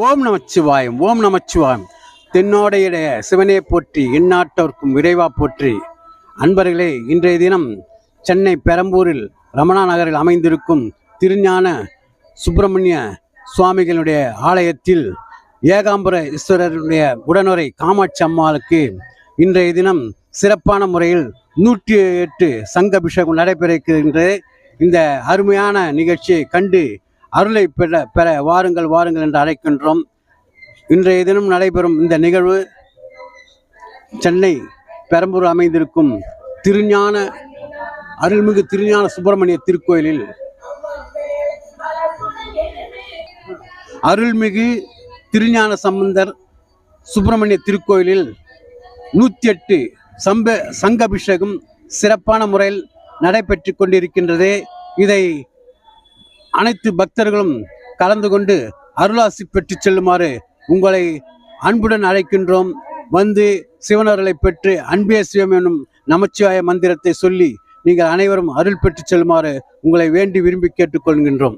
ஓம் நமச்சிவாயம் ஓம் நமச்சிவாயம். தென்னோடையுடைய சிவனே போற்றி எந்நாட்டவர்க்கும் விரைவா போற்றி. அன்பர்களே இன்றைய தினம் சென்னை பெரம்பூரில் ரமணா நகரில் அமைந்திருக்கும் திருஞான சுப்பிரமணிய சுவாமிகளுடைய ஆலயத்தில் ஏகாம்பர ஈஸ்வரருடைய உடனுரை காமாட்சி அம்மாளுக்கு இன்றைய தினம் சிறப்பான முறையில் நூற்றி எட்டு சங்க அபிஷேகம் நடைபெற இருக்கின்றது. இந்த அருமையான நிகழ்ச்சியை கண்டு அருளை பெற பெற வாருங்கள் வாருங்கள் என்று அழைக்கின்றோம். இன்றைய தினம் நடைபெறும் இந்த நிகழ்வு சென்னை பெரம்பூர் அமைந்திருக்கும் திருஞான அருள்மிகு திருஞான சுப்பிரமணிய திருக்கோயிலில் அருள்மிகு திருஞான சம்பந்தர் சுப்பிரமணிய திருக்கோயிலில் நூற்றி எட்டு சம்ப சங்க அபிஷேகம் சிறப்பான முறையில் நடைபெற்று கொண்டிருக்கின்றது. இதை அனைத்து பக்தர்களும் கலந்து கொண்டு அருளாசி பெற்று செல்லுமாறு உங்களை அன்புடன் அழைக்கின்றோம். வந்து சிவனர்களை பெற்று அன்பே சிவம் எனும் நமச்சிவாய மந்திரத்தை சொல்லி நீங்கள் அனைவரும் அருள் பெற்று செல்லுமாறு உங்களை வேண்டி விரும்பி கேட்டுக்கொள்கின்றோம்.